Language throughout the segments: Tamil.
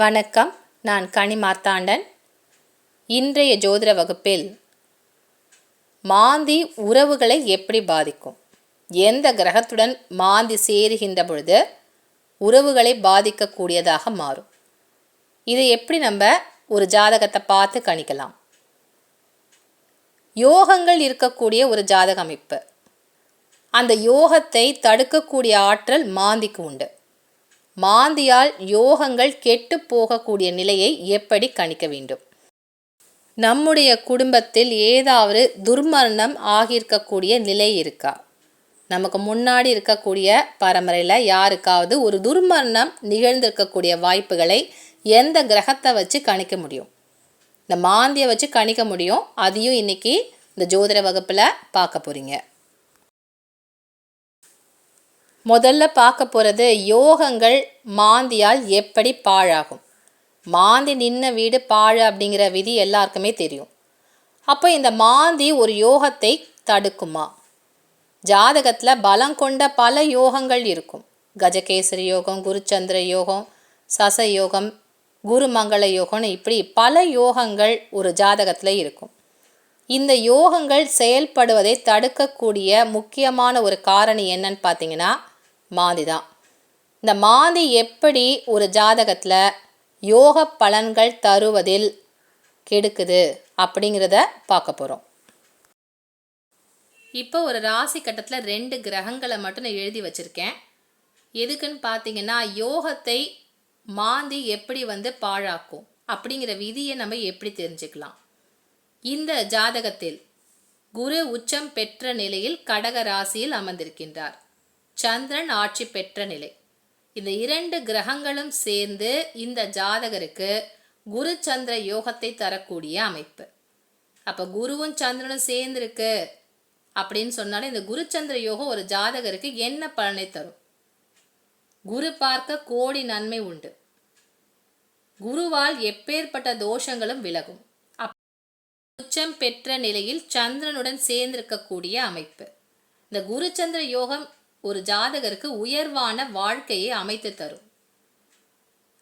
வணக்கம். நான் கனி மார்த்தாண்டன். இன்றைய ஜோதிட வகுப்பில் மாந்தி உறவுகளை எப்படி பாதிக்கும்? எந்த கிரகத்துடன் மாந்தி சேருகின்ற பொழுது உறவுகளை பாதிக்கக்கூடியதாக மாறும்? இதை எப்படி நம்ம ஒரு ஜாதகத்தை பார்த்து கணிக்கலாம்? யோகங்கள் இருக்கக்கூடிய ஒரு ஜாதக அமைப்பு. அந்த யோகத்தை தடுக்கக்கூடிய ஆற்றல் மாந்திக்கு உண்டு. மாந்தியால் யோகங்கள் கெட்டு போகக்கூடிய நிலையை எப்படி கணிக்க வேண்டும்? நம்முடைய குடும்பத்தில் ஏதாவது துர்மரணம் ஆகியிருக்கக்கூடிய நிலை இருக்கா? நமக்கு முன்னாடி இருக்கக்கூடிய பரம்பரையில் யாருக்காவது ஒரு துர்மரணம் நிகழ்ந்திருக்கக்கூடிய வாய்ப்புகளை எந்த கிரகத்தை வச்சு கணிக்க முடியும்? இந்த மாந்தியை வச்சு கணிக்க முடியும். அதையும் இன்னைக்கு இந்த ஜோதிட வகுப்பில் பார்க்க போகிறீங்க முதல்ல பார்க்க போகிறது யோகங்கள் மாந்தியால் எப்படி பாழாகும்? மாந்தி நின்ன வீடு பாழ் அப்படிங்கிற விதி எல்லாருக்குமே தெரியும். அப்போ இந்த மாந்தி ஒரு யோகத்தை தடுக்குமா? ஜாதகத்தில் பலம் கொண்ட பல யோகங்கள் இருக்கும். கஜகேசரி யோகம் குருச்சந்திர யோகம் சச யோகம் குருமங்கள யோகம்னு இப்படி பல யோகங்கள் ஒரு ஜாதகத்தில் இருக்கும். இந்த யோகங்கள் செயல்படுவதை தடுக்கக்கூடிய முக்கியமான ஒரு காரணி என்னன்னு பார்த்தீங்கன்னா மாந்தி தான் இந்த மாந்தி எப்படி ஒரு ஜாதகத்தில் யோக பலன்கள் தருவதில் கெடுக்குது அப்படிங்கிறத பார்க்க போகிறோம் இப்போ ஒரு ராசி கட்டத்தில் ரெண்டு கிரகங்களை மட்டும் நான் எழுதி வச்சுருக்கேன். எதுக்குன்னு பார்த்தீங்கன்னா யோகத்தை மாந்தி எப்படி வந்து பாழாக்கும் அப்படிங்கிற விதியை நம்ம எப்படி தெரிஞ்சுக்கலாம்? இந்த ஜாதகத்தில் குரு உச்சம் பெற்ற நிலையில் கடக ராசியில் அமர்ந்திருக்கின்றார். சந்திரன் ஆட்சி பெற்ற நிலை. இந்த இரண்டு கிரகங்களும் சேர்ந்து இந்த ஜாதகருக்கு குரு சந்திர யோகத்தை தரக்கூடிய அமைப்பு. அப்போ குருவும் சந்திரனும் சேர்ந்துருக்கு அப்படின்னு சொன்னாலும் இந்த குரு சந்திர யோகம் ஒரு ஜாதகருக்கு என்ன பலனை தரும்? குரு பார்க்க கோடி நன்மை உண்டு. குருவால் எப்பேற்பட்ட தோஷங்களும் விலகும். உச்சம் பெற்ற நிலையில் சந்திரனுடன் சேர்ந்திருக்கக்கூடிய அமைப்பு. இந்த குருச்சந்திர யோகம் ஒரு ஜாதகருக்கு உயர்வான வாழ்க்கையை அமைத்து தரும்.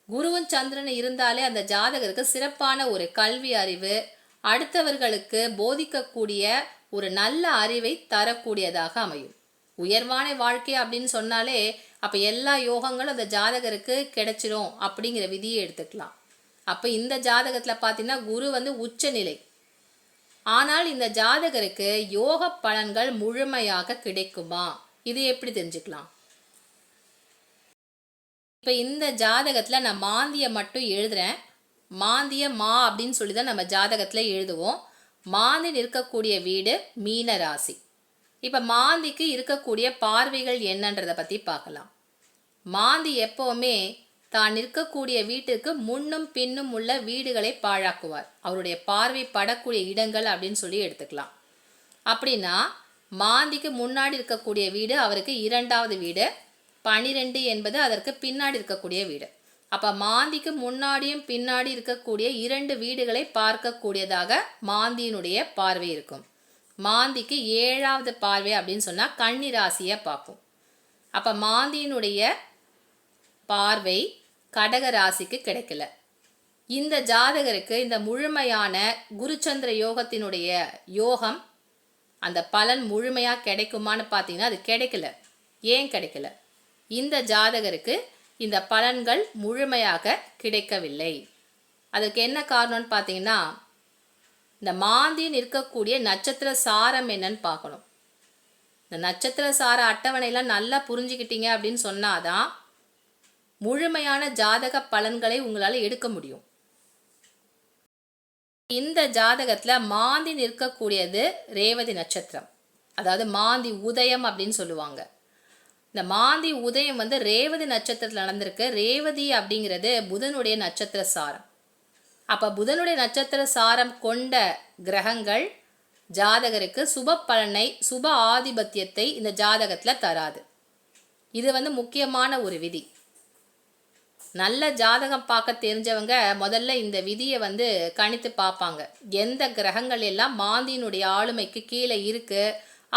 குருவும் சந்திரன் இருந்தாலே அந்த ஜாதகருக்கு சிறப்பான ஒரு கல்வி அறிவு அடுத்தவர்களுக்கு போதிக்கக்கூடிய ஒரு நல்ல அறிவை தரக்கூடியதாக அமையும். உயர்வான வாழ்க்கை அப்படின்னு சொன்னாலே அப்போ எல்லா யோகங்களும் அந்த ஜாதகருக்கு கிடைச்சிரும் அப்படிங்கிற விதியை எடுத்துக்கலாம். அப்போ இந்த ஜாதகத்தில் பார்த்தீங்கன்னா குரு வந்து உச்சநிலை. ஆனால் இந்த ஜாதகருக்கு யோக பலன்கள் முழுமையாக கிடைக்குமா? இது எப்படி தெரிஞ்சுக்கலாம்? இப்போ இந்த ஜாதகத்தில் நான் மாந்தியை மட்டும் எழுதுறேன். மாந்திய மா அப்படின்னு சொல்லி தான் நம்ம ஜாதகத்தில் எழுதுவோம். மாந்தி இருக்கக்கூடிய வீடு மீன ராசி. இப்போ மாந்திக்கு இருக்கக்கூடிய பார்வைகள் என்னன்றதை பற்றி பார்க்கலாம். மாந்தி எப்போவுமே தான் நிற்கக்கூடிய வீட்டுக்கு முன்னும் பின்னும் உள்ள வீடுகளை பாழாக்குவார். அவருடைய பார்வை படக்கூடிய இடங்கள் அப்படின்னு சொல்லி எடுத்துக்கலாம். அப்படின்னா மாந்திக்கு முன்னாடி இருக்கக்கூடிய வீடு அவருக்கு இரண்டாவது வீடு. பனிரெண்டு என்பது அதற்கு பின்னாடி இருக்கக்கூடிய வீடு. அப்போ மாந்திக்கு முன்னாடியும் பின்னாடி இருக்கக்கூடிய இரண்டு வீடுகளை பார்க்கக்கூடியதாக மாந்தியினுடைய பார்வை இருக்கும். மாந்திக்கு ஏழாவது பார்வை அப்படின்னு சொன்னால் கன்னி ராசியை பார்ப்போம். அப்போ மாந்தியினுடைய பார்வை கடக ராசிக்கு கிடைக்கல. இந்த ஜாதகருக்கு இந்த முழுமையான குருச்சந்திர யோகத்தினுடைய யோகம் அந்த பலன் முழுமையாக கிடைக்குமான்னு பார்த்தீங்கன்னா அது கிடைக்கல. ஏன் கிடைக்கல? இந்த ஜாதகருக்கு இந்த பலன்கள் முழுமையாக கிடைக்கவில்லை. அதுக்கு என்ன காரணம்னு பார்த்தீங்கன்னா இந்த மாந்தின்னு இருக்கக்கூடிய நட்சத்திர சாரம் என்னன்னு பார்க்கணும். இந்த நட்சத்திர சார அட்டவணையெல்லாம் நல்லா புரிஞ்சுக்கிட்டீங்க அப்படின்னு சொன்னாதான் முழுமையான ஜாதக பலன்களை உங்களால் எடுக்க முடியும். இந்த ஜாதகத்தில் மாந்தி நிற்கக்கூடியது ரேவதி நட்சத்திரம். அதாவது மாந்தி உதயம் அப்படின்னு சொல்லுவாங்க. இந்த மாந்தி உதயம் வந்து ரேவதி நட்சத்திரத்தில் நடந்திருக்கு. ரேவதி அப்படிங்கிறது புதனுடைய நட்சத்திர சாரம். அப்போ புதனுடைய நட்சத்திர சாரம் கொண்ட கிரகங்கள் ஜாதகருக்கு சுப பலனை சுப ஆதிபத்தியத்தை இந்த ஜாதகத்தில் தராது. இது வந்து முக்கியமான ஒரு விதி. நல்ல ஜாதகம் பார்க்க தெரிஞ்சவங்க முதல்ல இந்த விதியை வந்து கணித்து பார்ப்பாங்க. எந்த கிரகங்கள் எல்லாம் மாந்தியினுடைய ஆளுமைக்கு கீழே இருக்கு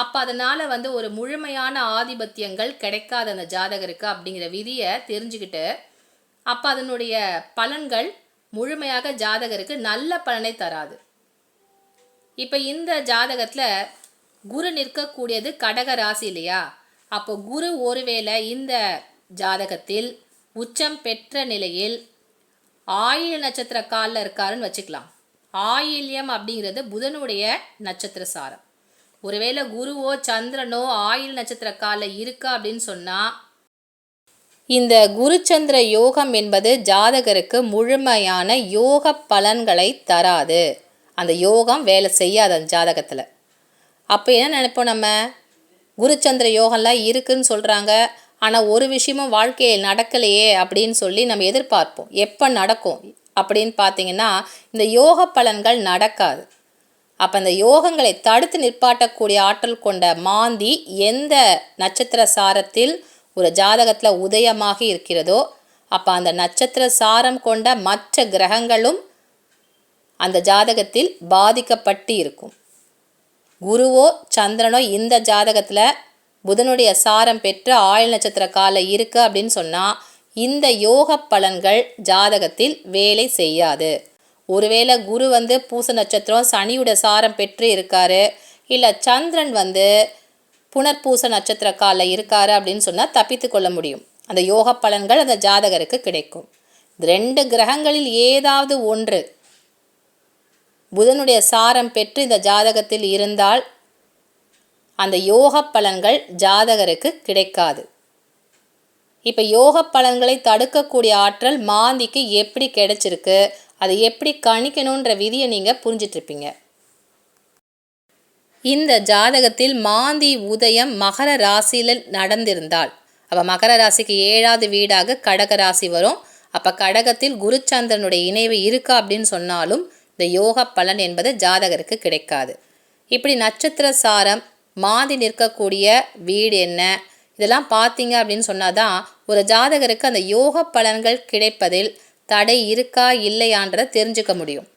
அப்போ அதனால் வந்து ஒரு முழுமையான ஆதிபத்தியங்கள் கிடைக்காத அந்த ஜாதகருக்கு அப்படிங்கிற விதியை தெரிஞ்சுக்கிட்டு அப்போ அதனுடைய பலன்கள் முழுமையாக ஜாதகருக்கு நல்ல பலனை தராது. இப்போ இந்த ஜாதகத்தில் குரு நிற்கக்கூடியது கடக ராசி இல்லையா? அப்போ குரு ஒருவேளை இந்த ஜாதகத்தில் உச்சம் பெற்ற நிலையில் ஆயில நட்சத்திர காலில் இருக்காருன்னு வச்சுக்கலாம். ஆயில்யம் அப்படிங்கிறது புதனுடைய நட்சத்திர சாரம். ஒருவேளை குருவோ சந்திரனோ ஆயில் நட்சத்திர காலில் இருக்கா அப்படின்னு சொன்னால் இந்த குருச்சந்திர யோகம் என்பது ஜாதகருக்கு முழுமையான யோக பலன்களை தராது. அந்த யோகம் வேலை செய்யாது அந்த ஜாதகத்தில். அப்போ என்ன நினைப்போம் நம்ம? குருச்சந்திர யோகம்லாம் இருக்குதுன்னு சொல்கிறாங்க ஆனால் ஒரு விஷயமும் வாழ்க்கையில் நடக்கலையே அப்படின்னு சொல்லி நம்ம எதிர்பார்ப்போம். எப்போ நடக்கும் அப்படின்னு பார்த்தீங்கன்னா இந்த யோக பலன்கள் நடக்காது. அப்போ அந்த யோகங்களை தடுத்து நிற்பாட்டக்கூடிய ஆற்றல் கொண்ட மாந்தி எந்த நட்சத்திர சாரத்தில் ஒரு ஜாதகத்தில் உதயமாக இருக்கிறதோ அப்போ அந்த நட்சத்திர சாரம் கொண்ட மற்ற கிரகங்களும் அந்த ஜாதகத்தில் பாதிக்கப்பட்டு இருக்கும். குருவோ சந்திரனோ இந்த ஜாதகத்தில் புதனுடைய சாரம் பெற்று ஆயுள் நட்சத்திர கால இருக்குது அப்படின்னு சொன்னால் இந்த யோக பலன்கள் ஜாதகத்தில் வேலை செய்யாது. ஒருவேளை குரு வந்து பூச நட்சத்திரம் சனியோட சாரம் பெற்று இருக்காரு இல்லை சந்திரன் வந்து புனர்பூச நட்சத்திர காலில் இருக்காரு அப்படின்னு சொன்னால் தப்பித்து கொள்ள முடியும். அந்த யோக பலன்கள் அந்த ஜாதகருக்கு கிடைக்கும். ரெண்டு கிரகங்களில் ஏதாவது ஒன்று புதனுடைய சாரம் பெற்று இந்த ஜாதகத்தில் இருந்தால் அந்த யோக பலன்கள் ஜாதகருக்கு கிடைக்காது. இப்போ யோக பலன்களை தடுக்கக்கூடிய ஆற்றல் மாந்திக்கு எப்படி கிடைச்சிருக்கு? அதை எப்படி கணிக்கணுன்ற விதியை நீங்கள் புரிஞ்சிட்ருப்பீங்க. இந்த ஜாதகத்தில் மாந்தி உதயம் மகர ராசியில் நடந்திருந்தால் அப்போ மகர ராசிக்கு ஏழாவது வீடாக கடக ராசி வரும். அப்போ கடகத்தில் குருச்சந்திரனுடைய இணைவு இருக்கா அப்படின்னு சொன்னாலும் இந்த யோக பலன் என்பது ஜாதகருக்கு கிடைக்காது. இப்படி நட்சத்திர சாரம் மாந்தி நிற்கக்கூடிய வீடு என்ன? இதெல்லாம் பார்த்தீங்க அப்படின்னு சொன்னாதான் ஒரு ஜாதகருக்கு அந்த யோக பலன்கள் கிடைப்பதில் தடை இருக்கா இல்லையான்றதை தெரிஞ்சுக்க முடியும்.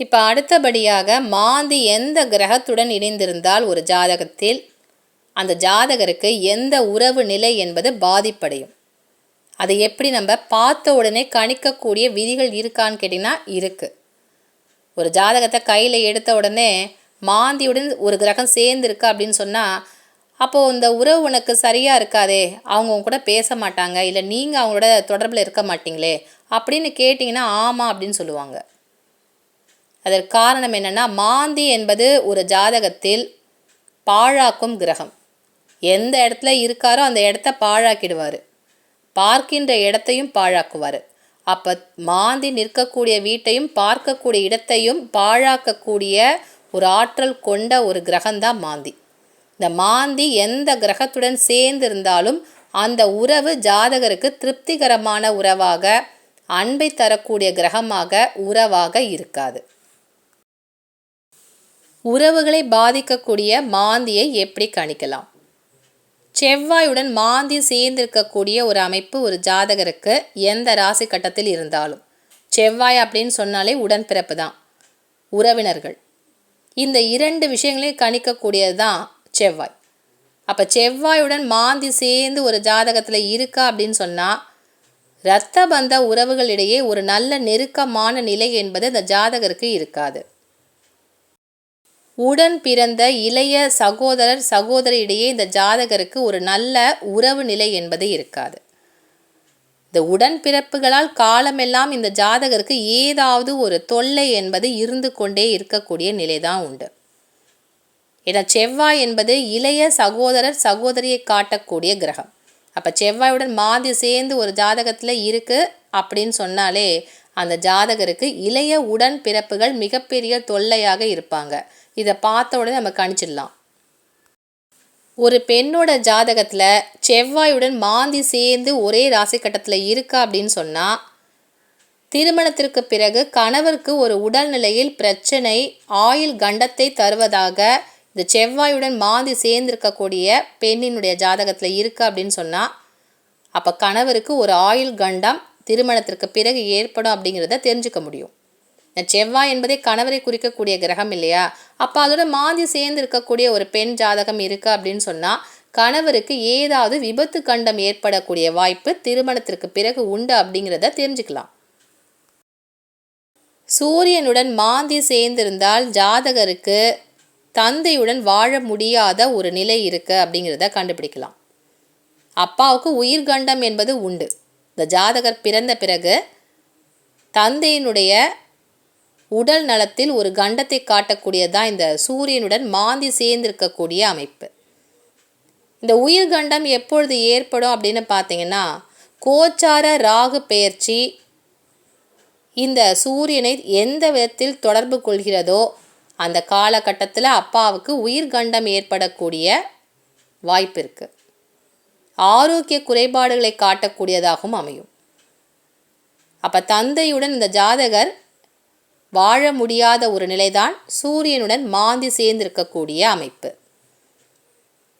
இப்போ அடுத்தபடியாக மாந்தி எந்த கிரகத்துடன் இணைந்திருந்தால் ஒரு ஜாதகத்தில் அந்த ஜாதகருக்கு எந்த உறவு நிலை என்பது பாதிப்படையும். அதை எப்படி நம்ம பார்த்த உடனே கணிக்கக்கூடிய விதிகள் இருக்கான்னு கேட்டிங்கன்னா இருக்குது ஒரு ஜாதகத்தை கையில் எடுத்த உடனே மாந்தியுடன் ஒரு கிரகம் சேர்ந்துருக்கா அப்படின்னு சொன்னால் அப்போது இந்த உறவு உனக்கு சரியாக இருக்காதே அவங்க உங்க கூட பேச மாட்டாங்க இல்லை நீங்கள் அவங்களோட தொடர்பில் இருக்க மாட்டீங்களே அப்படின்னு கேட்டிங்கன்னா ஆமாம் அப்படின்னு சொல்லுவாங்க. அதற்கு காரணம் என்னென்னா மாந்தி என்பது ஒரு ஜாதகத்தில் பாழாக்கும் கிரகம். எந்த இடத்துல இருக்காரோ அந்த இடத்த பாழாக்கிடுவார். பார்க்கின்ற இடத்தையும் பாழாக்குவார். அப்போ மாந்தி நிற்கக்கூடிய வீட்டையும் பார்க்கக்கூடிய இடத்தையும் பாழாக்கக்கூடிய ஒரு ஆற்றல் கொண்ட ஒரு கிரகம்தான் மாந்தி. இந்த மாந்தி எந்த கிரகத்துடன் சேர்ந்து இருந்தாலும் அந்த உறவு ஜாதகருக்கு திருப்திகரமான உறவாக அன்பை தரக்கூடிய கிரகமாக உறவாக இருக்காது. உறவுகளை பாதிக்கக்கூடிய மாந்தியை எப்படி கணிக்கலாம்? செவ்வாயுடன் மாந்தி சேர்ந்திருக்கக்கூடிய ஒரு அமைப்பு ஒரு ஜாதகருக்கு எந்த ராசி கட்டத்தில் இருந்தாலும். செவ்வாய் அப்படின்னு சொன்னாலே உடன்பிறப்பு தான் உறவினர்கள். இந்த இரண்டு விஷயங்களையும் கணிக்கக்கூடியது தான் செவ்வாய். அப்போ செவ்வாயுடன் மாந்தி சேர்ந்து ஒரு ஜாதகத்தில் இருக்கா அப்படின்னு சொன்னால் இரத்த பந்த உறவுகளிடையே ஒரு நல்ல நெருக்கமான நிலை என்பது இந்த ஜாதகருக்கு இருக்காது. உடன் பிறந்த இளைய சகோதரர் சகோதரியிடையே இந்த ஜாதகருக்கு ஒரு நல்ல உறவு நிலை என்பது இருக்காது. இந்த உடன்பிறப்புகளால் காலமெல்லாம் இந்த ஜாதகருக்கு ஏதாவது ஒரு தொல்லை என்பது இருந்து கொண்டே இருக்கக்கூடிய நிலைதான் உண்டு. ஏன்னா செவ்வாய் என்பது இளைய சகோதரர் சகோதரியை காட்டக்கூடிய கிரகம். அப்போ செவ்வாயுடன் மாதி சேர்ந்து ஒரு ஜாதகத்தில் இருக்குது அப்படின்னு சொன்னாலே அந்த ஜாதகருக்கு இளைய உடன் பிறப்புகள் மிகப்பெரிய தொல்லையாக இருப்பாங்க. இதை பார்த்த உடனே நம்ம கணிச்சிடலாம். ஒரு பெண்ணோட ஜாதகத்தில் செவ்வாயுடன் மாந்தி சேர்ந்து ஒரே ராசி கட்டத்தில் இருக்கா அப்படின்னு சொன்னால் திருமணத்திற்கு பிறகு கணவருக்கு ஒரு உடல்நிலையில் பிரச்சனை ஆயுள் கண்டத்தை தருவதாக இந்த செவ்வாயுடன் மாந்தி சேர்ந்திருக்கக்கூடிய பெண்ணினுடைய ஜாதகத்தில் இருக்கா அப்படின்னு சொன்னால் அப்போ கணவருக்கு ஒரு ஆயுள் கண்டம் திருமணத்திற்கு பிறகு ஏற்படும் அப்படிங்கிறத தெரிஞ்சுக்க முடியும். செவ்வாய் என்பதே கணவரை குறிக்கக்கூடிய கிரகம் இல்லையா? அப்போ அதோட மாந்தி சேர்ந்து இருக்கக்கூடிய ஒரு பெண் ஜாதகம் இருக்குது அப்படின்னு சொன்னால் கணவருக்கு ஏதாவது விபத்து கண்டம் ஏற்படக்கூடிய வாய்ப்பு திருமணத்திற்கு பிறகு உண்டு அப்படிங்கிறத தெரிஞ்சுக்கலாம். சூரியனுடன் மாந்தி சேர்ந்திருந்தால் ஜாதகருக்கு தந்தையுடன் வாழ முடியாத ஒரு நிலை இருக்குது அப்படிங்கிறத கண்டுபிடிக்கலாம். அப்பாவுக்கு உயிர்கண்டம் என்பது உண்டு. இந்த ஜாதகர் பிறந்த பிறகு தந்தையினுடைய உடல் நலத்தில் ஒரு கண்டத்தை காட்டக்கூடியதான் இந்த சூரியனுடன் மாந்தி சேர்ந்திருக்கக்கூடிய அமைப்பு. இந்த உயிர்கண்டம் எப்பொழுது ஏற்படும் அப்படின்னு பார்த்தீங்கன்னா கோச்சார ராகு பெயர்ச்சி இந்த சூரியனை எந்த விதத்தில் தொடர்பு கொள்கிறதோ அந்த காலகட்டத்தில் அப்பாவுக்கு உயிர் கண்டம் ஏற்படக்கூடிய வாய்ப்பு இருக்குது ஆரோக்கிய குறைபாடுகளை காட்டக்கூடியதாகவும் அமையும். அப்போ தந்தையுடன் இந்த ஜாதகர் வாழ முடியாத ஒரு நிலைதான் சூரியனுடன் மாந்தி சேர்ந்திருக்கக்கூடிய அமைப்பு.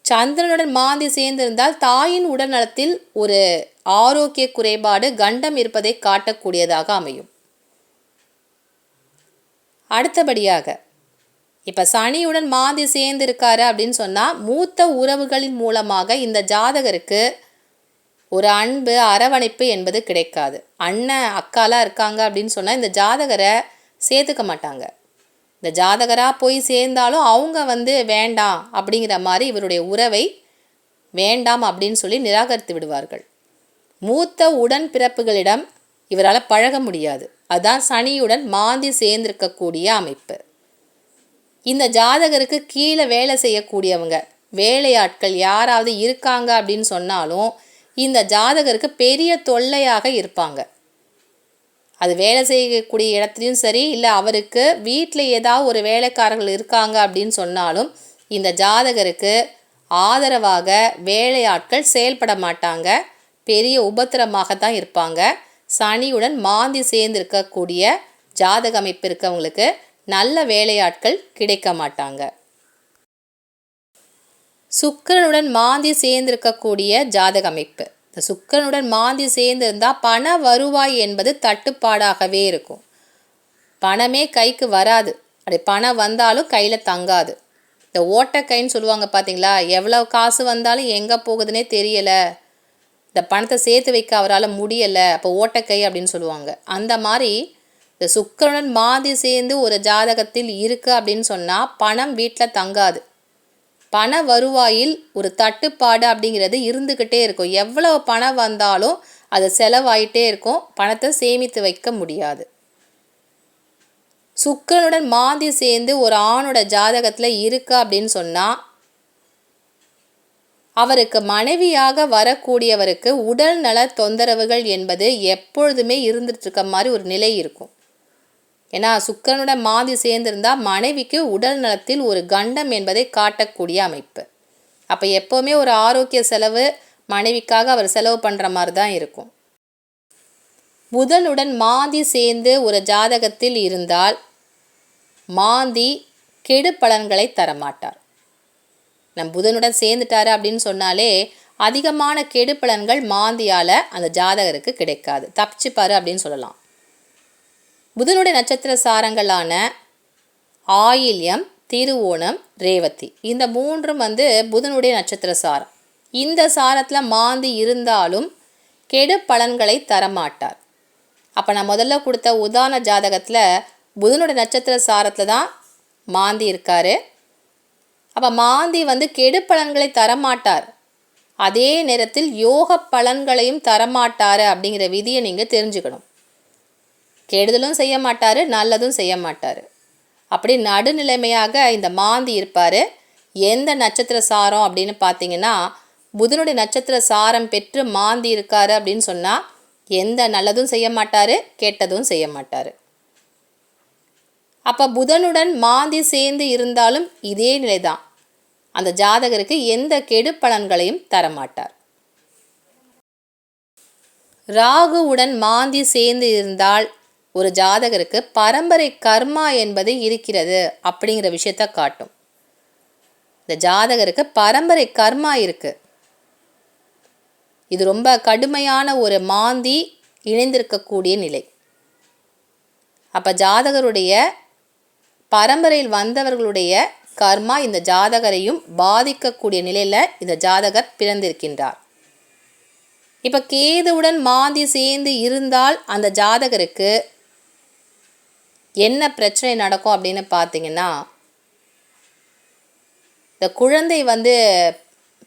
சந்திரனுடன் மாந்தி சேர்ந்திருந்தால் தாயின் உடல்நலத்தில் ஒரு ஆரோக்கிய குறைபாடு கண்டம் இருப்பதை காட்டக்கூடியதாக அமையும். அடுத்தபடியாக இப்போ சனியுடன் மாந்தி சேர்ந்திருக்காரு அப்படின்னு சொன்னால் மூத்த உறவுகளின் மூலமாக இந்த ஜாதகருக்கு ஒரு அன்பு அரவணைப்பு என்பது கிடைக்காது. அண்ணன் அக்காலாம் இருக்காங்க அப்படின்னு சொன்னால் இந்த ஜாதகரை சேர்த்துக்க மாட்டாங்க. இந்த ஜாதகராக போய் சேர்ந்தாலும் அவங்க வந்து வேண்டாம் அப்படிங்கிற மாதிரி இவருடைய உறவை வேண்டாம் அப்படின்னு சொல்லி நிராகரித்து விடுவார்கள். மூத்த உடன் பிறப்புகளிடம் இவரால் பழக முடியாது. அதுதான் சனியுடன் மாந்தி சேர்ந்திருக்கக்கூடிய அமைப்பு. இந்த ஜாதகருக்கு கீழே வேலை செய்யக்கூடியவங்க வேலையாட்கள் யாராவது இருக்காங்க அப்படின்னு சொன்னாலும் இந்த ஜாதகருக்கு பெரிய தொல்லையாக இருப்பாங்க. அது வேலை செய்யக்கூடிய இடத்துலையும் சரி இல்லை அவருக்கு வீட்டில் ஏதாவது ஒரு வேலைக்காரர்கள் இருக்காங்க அப்படின்னு சொன்னாலும் இந்த ஜாதகருக்கு ஆதரவாக வேலையாட்கள் செயல்பட மாட்டாங்க. பெரிய உபத்திரமாக தான் இருப்பாங்க. சனியுடன் மாந்தி சேர்ந்திருக்கக்கூடிய ஜாதக அமைப்பு இருக்கவங்களுக்கு நல்ல வேலையாட்கள் கிடைக்க மாட்டாங்க. சுக்கரனுடன் மாந்தி சேர்ந்திருக்கக்கூடிய ஜாதக அமைப்பு. இந்த சுக்கரனுடன் மாந்தி சேர்ந்திருந்தால் பண வருவாய் என்பது தட்டுப்பாடாகவே இருக்கும். பணமே கைக்கு வராது. அப்படி பணம் வந்தாலும் கையில் தங்காது. இந்த ஓட்டக்கைன்னு சொல்லுவாங்க பார்த்தீங்களா எவ்வளோ காசு வந்தாலும் எங்கே போகுதுன்னே தெரியலை. இந்த பணத்தை சேர்த்து வைக்க அவரால் முடியலை. அப்போ ஓட்டக்கை அப்படின்னு சொல்லுவாங்க. அந்த மாதிரி இந்த சுக்கரனுடன் மாதி சேர்ந்து ஒரு ஜாதகத்தில் இருக்குது அப்படின்னு சொன்னால் பணம் வீட்டில் தங்காது. பண வருவாயில் ஒரு தட்டுப்பாடு அப்படிங்கிறது இருந்துக்கிட்டே இருக்கும். எவ்வளவு பணம் வந்தாலும் அது செலவாயிட்டே இருக்கும். பணத்தை சேமித்து வைக்க முடியாது. சுக்கரனுடன் மாந்தி சேர்ந்து ஒரு ஆணோட ஜாதகத்தில் இருக்கு அப்படின்னு சொன்னால் அவருக்கு மனைவியாக வரக்கூடியவருக்கு உடல் நல தொந்தரவுகள் என்பது எப்பொழுதுமே இருந்துட்டு இருக்க மாதிரி ஒரு நிலை இருக்கும். ஏன்னா சுக்கிரனோட மாந்தி சேர்ந்திருந்தால் மனைவிக்கு உடல் நலத்தில் ஒரு கண்டம் என்பதை காட்டக்கூடிய அமைப்பு. அப்போ எப்போவுமே ஒரு ஆரோக்கிய செலவு மனைவிக்காக அவர் செலவு பண்ணுற மாதிரி தான் இருக்கும். புதனுடன் மாந்தி சேர்ந்து ஒரு ஜாதகத்தில் இருந்தால் மாந்தி கெடு பலன்களை தரமாட்டார். நம் புதனுடன் சேர்ந்துட்டாரு அப்படின்னு சொன்னாலே அதிகமான கெடு பலன்கள் மாந்தியால் அந்த ஜாதகருக்கு கிடைக்காது. தப்பிச்சுப்பாரு அப்படின்னு சொல்லலாம். புதனுடைய நட்சத்திர சாரங்களான ஆயில்யம் திருவோணம் ரேவதி. இந்த மூன்றும் வந்து புதனுடைய நட்சத்திர சாரம். இந்த சாரத்தில் மாந்தி இருந்தாலும் கெடு பலன்களை தரமாட்டார். அப்போ நான் முதல்ல கொடுத்த உதாரண ஜாதகத்தில் புதனுடைய நட்சத்திர சாரத்தில் தான் மாந்தி இருக்கார். அப்போ மாந்தி வந்து கெடு பலன்களை தரமாட்டார். அதே நேரத்தில் யோக பலன்களையும் தரமாட்டார் அப்படிங்கிற விதியை நீங்கள் தெரிஞ்சுக்கணும். கெடுதலும் செய்ய மாட்டார் நல்லதும் செய்ய மாட்டார். அப்படி நடுநிலைமையாக இந்த மாந்தி இருப்பார். எந்த நட்சத்திர சாரம் அப்படின்னு பார்த்தீங்கன்னா புதனுடைய நட்சத்திர சாரம் பெற்று மாந்தி இருக்கார் அப்படின்னு சொன்னால் எந்த நல்லதும் செய்ய மாட்டார் கெட்டதும் செய்ய மாட்டார். அப்போ புதனுடன் மாந்தி சேர்ந்து இருந்தாலும் இதே நிலை தான் அந்த ஜாதகருக்கு எந்த கெடு பலன்களையும் தரமாட்டார். ராகுவுடன் மாந்தி சேர்ந்து இருந்தால் ஒரு ஜாதகருக்கு பரம்பரை கர்மா என்பது இருக்கிறது அப்படிங்கிற விஷயத்த காட்டும். இந்த ஜாதகருக்கு பரம்பரை கர்மா இருக்கு. இது ரொம்ப கடுமையான ஒரு மாந்தி இணைந்திருக்கக்கூடிய நிலை. அப்போ ஜாதகருடைய பரம்பரையில் வந்தவர்களுடைய கர்மா இந்த ஜாதகரையும் பாதிக்கக்கூடிய நிலையில் இந்த ஜாதகர் பிறந்திருக்கின்றார். இப்போ கேதுவுடன் மாந்தி சேர்ந்து இருந்தால் அந்த ஜாதகருக்கு என்ன பிரச்சனை நடக்கும் அப்படின்னு பார்த்தீங்கன்னா இந்த குழந்தை வந்து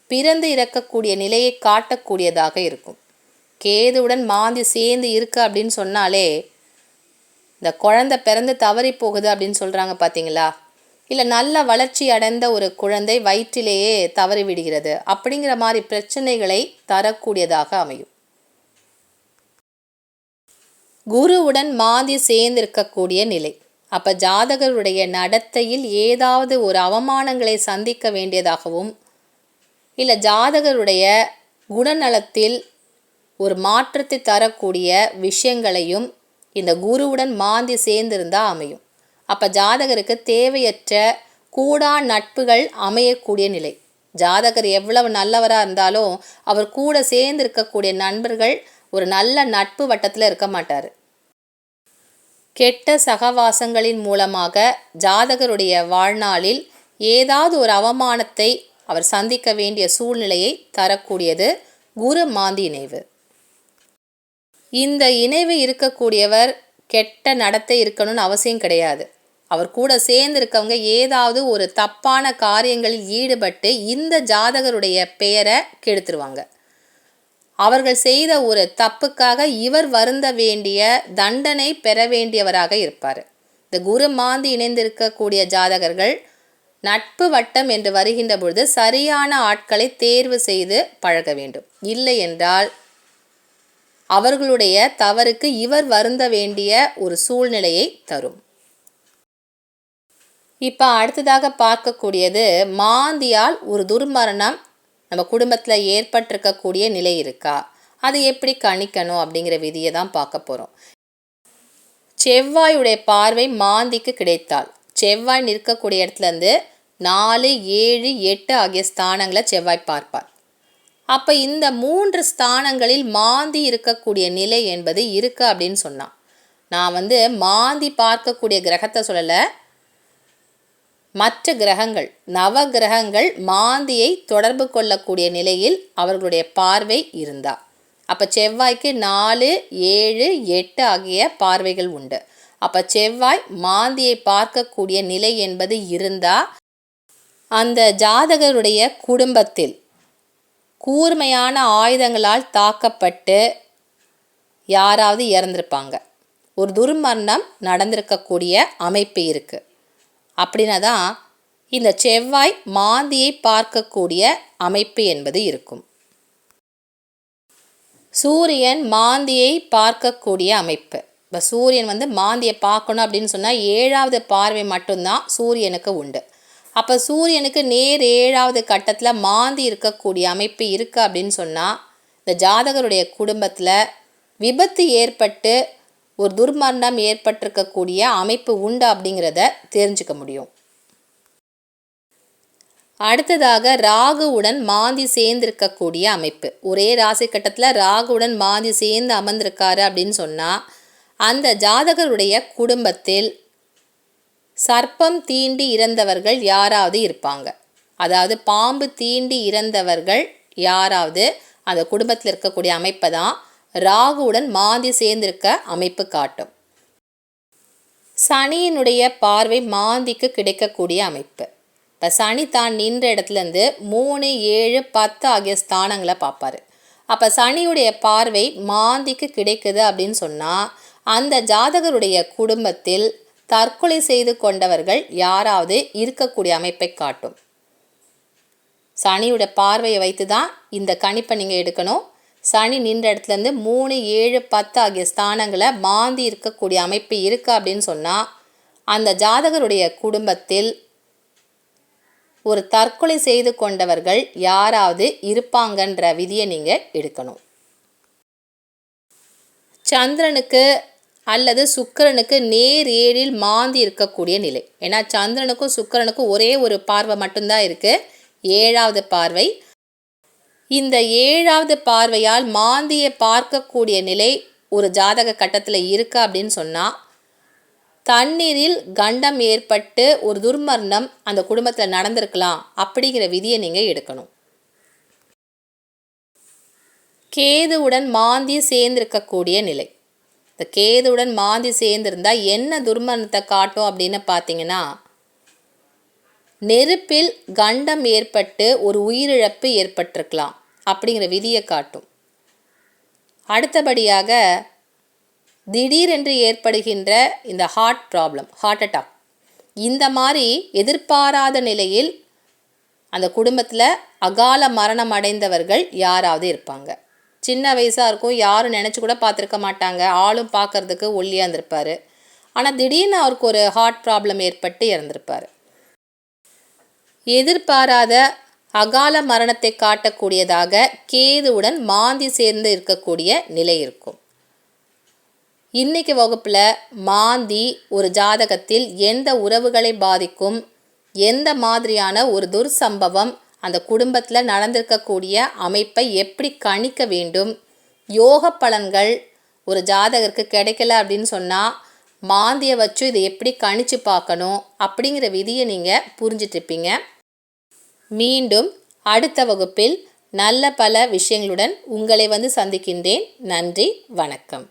பிறந்து இறக்கக்கூடிய நிலையை காட்டக்கூடியதாக இருக்கும். கேதுவுடன் மாந்தி சேர்ந்து இருக்கு அப்படின்னு சொன்னாலே இந்த குழந்தை பிறந்து தவறி போகுது அப்படின்னு சொல்கிறாங்க பார்த்தீங்களா இல்லை நல்ல வளர்ச்சி அடைந்த ஒரு குழந்தை வயிற்றிலேயே தவறி விடுகிறது அப்படிங்கிற மாதிரி பிரச்சனைகளை தரக்கூடியதாக அமையும். குருவுடன் மாந்தி சேர்ந்திருக்கக்கூடிய நிலை. அப்போ ஜாதகருடைய நடத்தையில் ஏதாவது ஒரு அவமானங்களை சந்திக்க வேண்டியதாகவும் இல்லை ஜாதகருடைய குணநலத்தில் ஒரு மாற்றத்தை தரக்கூடிய விஷயங்களையும் இந்த குருவுடன் மாந்தி சேர்ந்திருந்தால் அமையும். அப்போ ஜாதகருக்கு தேவையற்ற கூடா நட்புகள் அமையக்கூடிய நிலை. ஜாதகர் எவ்வளவு நல்லவராக இருந்தாலும் அவர் கூட சேர்ந்து இருக்கக்கூடிய நண்பர்கள் ஒரு நல்ல நட்பு வட்டத்தில் இருக்க மாட்டார். கெட்ட சகவாசங்களின் மூலமாக ஜாதகருடைய வாழ்நாளில் ஏதாவது ஒரு அவமானத்தை அவர் சந்திக்க வேண்டிய சூழ்நிலையை தரக்கூடியது குரு மாந்தி இணைவு. இந்த இணைவு இருக்கக்கூடியவர் கெட்ட நடத்தை இருக்கணும்னு அவசியம் கிடையாது. அவர் கூட சேர்ந்து இருக்கவங்க ஏதாவது ஒரு தப்பான காரியங்களில் ஈடுபட்டு இந்த ஜாதகருடைய பெயரை கெடுத்துருவாங்க. அவர்கள் செய்த ஒரு தப்புக்காக இவர் வருந்த வேண்டிய தண்டனை பெற வேண்டியவராக இருப்பார். இந்த குரு மாந்தி இணைந்திருக்கக்கூடிய ஜாதகர்கள் நட்பு வட்டம் என்று வருகின்ற பொழுது சரியான ஆட்களை தேர்வு செய்து பழக வேண்டும். இல்லை என்றால் அவர்களுடைய தவறுக்கு இவர் வருந்த வேண்டிய ஒரு சூழ்நிலையை தரும். இப்போ அடுத்ததாக பார்க்கக்கூடியது மாந்தியால் ஒரு துர்மரணம் நம்ம குடும்பத்தில் ஏற்பட்டிருக்கக்கூடிய நிலை இருக்கா? அது எப்படி கணிக்கணும் அப்படிங்கிற விதியை தான் பார்க்க போகிறோம் செவ்வாயுடைய பார்வை மாந்திக்கு கிடைத்தால் செவ்வாய் நிற்கக்கூடிய இடத்துலேருந்து நாலு ஏழு எட்டு ஆகிய ஸ்தானங்களை செவ்வாய் பார்ப்பார். அப்போ இந்த மூன்று ஸ்தானங்களில் மாந்தி இருக்கக்கூடிய நிலை என்பது இருக்கு அப்படின்னு சொன்னான். நான் வந்து மாந்தி பார்க்கக்கூடிய கிரகத்தை சொல்லலை மற்ற கிரகங்கள் நவ கிரகங்கள் மாந்தியை தொடர்பு கொள்ளக்கூடிய நிலையில் அவர்களுடைய பார்வை இருந்தா. அப்போ செவ்வாய்க்கு நாலு ஏழு எட்டு ஆகிய பார்வைகள் உண்டு. அப்போ செவ்வாய் மாந்தியை பார்க்கக்கூடிய நிலை என்பது இருந்தால் அந்த ஜாதகருடைய குடும்பத்தில் கூர்மையான ஆயுதங்களால் தாக்கப்பட்டு யாராவது இறந்திருப்பாங்க. ஒரு துர்மரணம் நடந்திருக்கக்கூடிய அமைப்பு இருக்குது அப்படின்னா தான் இந்த செவ்வாய் மாந்தியை பார்க்கக்கூடிய அமைப்பு என்பது இருக்கும். சூரியன் மாந்தியை பார்க்கக்கூடிய அமைப்பு. இப்போ சூரியன் வந்து மாந்தியை பார்க்கணும் அப்படின்னு சொன்னால் ஏழாவது பார்வை மட்டும்தான் சூரியனுக்கு உண்டு. அப்போ சூரியனுக்கு நேர் ஏழாவது கட்டத்தில் மாந்தி இருக்கக்கூடிய அமைப்பு இருக்குது அப்படின்னு சொன்னால் இந்த ஜாதகருடைய குடும்பத்தில் விபத்து ஏற்பட்டு ஒரு துர்மரணம் ஏற்பட்டிருக்கக்கூடிய அமைப்பு உண்டு அப்படிங்கிறத தெரிஞ்சுக்க முடியும். அடுத்ததாக ராகுவுடன் மாந்தி சேர்ந்திருக்கக்கூடிய அமைப்பு. ஒரே ராசி கட்டத்தில் ராகுவுடன் மாந்தி சேர்ந்து அமர்ந்திருக்காரு அப்படின்னு சொன்னால் அந்த ஜாதகருடைய குடும்பத்தில் சர்ப்பம் தீண்டி இறந்தவர்கள் யாராவது இருப்பாங்க. அதாவது பாம்பு தீண்டி இறந்தவர்கள் யாராவது அந்த குடும்பத்தில் இருக்கக்கூடிய அமைப்பை தான் ராகுவுடன் மாந்தி சேர்ந்திருக்க அமைப்பு காட்டும். சனியினுடைய பார்வை மாந்திக்கு கிடைக்கக்கூடிய அமைப்பு. இப்போ சனி தான் நின்ற இடத்துலேருந்து மூணு ஏழு பத்து ஆகிய ஸ்தானங்களை பார்ப்பார். அப்போ சனியுடைய பார்வை மாந்திக்கு கிடைக்குது அப்படின்னு சொன்னால் அந்த ஜாதகருடைய குடும்பத்தில் தற்கொலை செய்து கொண்டவர்கள் யாராவது இருக்கக்கூடிய அமைப்பை காட்டும். சனியோட பார்வையை வைத்து தான் இந்த கணிப்பை நீங்கள் எடுக்கணும். சனி நின்ற இடத்துலேருந்து மூணு ஏழு பத்து ஆகிய ஸ்தானங்களை மாந்தி இருக்கக்கூடிய அமைப்பு இருக்குது அப்படின்னு சொன்னால் அந்த ஜாதகருடைய குடும்பத்தில் ஒரு தற்கொலை செய்து கொண்டவர்கள் யாராவது இருப்பாங்கன்ற விதியை நீங்கள் எடுக்கணும். சந்திரனுக்கு அல்லது சுக்கரனுக்கு நேர் ஏழில் மாந்தி இருக்கக்கூடிய நிலை. ஏன்னா சந்திரனுக்கும் சுக்கரனுக்கும் ஒரே ஒரு பார்வை மட்டும்தான் இருக்குது ஏழாவது பார்வை இந்த ஏழாவது பார்வையால் மாந்தியை பார்க்கக்கூடிய நிலை ஒரு ஜாதக கட்டத்தில் இருக்கா அப்படின்னு சொன்னால் தண்ணீரில் கண்டம் ஏற்பட்டு ஒரு துர்மரணம் அந்த குடும்பத்தில் நடந்திருக்கலாம் அப்படிங்கிற விதியை நீங்கள் எடுக்கணும். கேதுவுடன் மாந்தி சேர்ந்திருக்கக்கூடிய நிலை. இந்த கேதுவுடன் மாந்தி சேர்ந்திருந்தா என்ன துர்மரணத்தை காட்டும் அப்படின்னு பார்த்தீங்கன்னா நெருப்பில் கண்டம் ஏற்பட்டு ஒரு உயிரிழப்பு ஏற்பட்டிருக்கலாம். அப்படிங்கிற விதியை காட்டும். அடுத்தபடியாக திடீரென்று ஏற்படுகின்ற இந்த ஹார்ட் ப்ராப்ளம் ஹார்ட் அட்டாக் இந்த மாதிரி எதிர்பாராத நிலையில் அந்த குடும்பத்தில் அகால மரணம் அடைந்தவர்கள் யாராவது இருப்பாங்க. சின்ன வயசாக இருக்கும் யாரும் நினச்சி கூட பார்த்துருக்க மாட்டாங்க. ஆளும் பார்க்கறதுக்கு ஒல்லியாக இருந்திருப்பார். ஆனால் திடீர்னு அவருக்கு ஒரு ஹார்ட் ப்ராப்ளம் ஏற்பட்டு இறந்திருப்பார். எதிர்பாராத அகால மரணத்தை காட்டக்கூடியதாக கேதுவுடன் மாந்தி சேர்ந்து இருக்கக்கூடிய நிலை இருக்கும். இன்னைக்கு வகுப்பில் மாந்தி ஒரு ஜாதகத்தில் எந்த உறவுகளை பாதிக்கும் எந்த மாதிரியான ஒரு துர்சம்பவம் அந்த குடும்பத்தில் நடந்திருக்கக்கூடிய அமைப்பை எப்படி கணிக்க வேண்டும் யோக பலன்கள் ஒரு ஜாதகருக்கு கிடைக்கல அப்படின்னு சொன்னால் மாந்தியை வச்சு இதை எப்படி கணிச்சு பார்க்கணும் அப்படிங்கிற விதியை நீங்கள் புரிஞ்சிட்ருப்பீங்க மீண்டும் அடுத்த வகுப்பில் நல்ல பல விஷயங்களுடன் உங்களை வந்து சந்திக்கின்றேன். நன்றி வணக்கம்.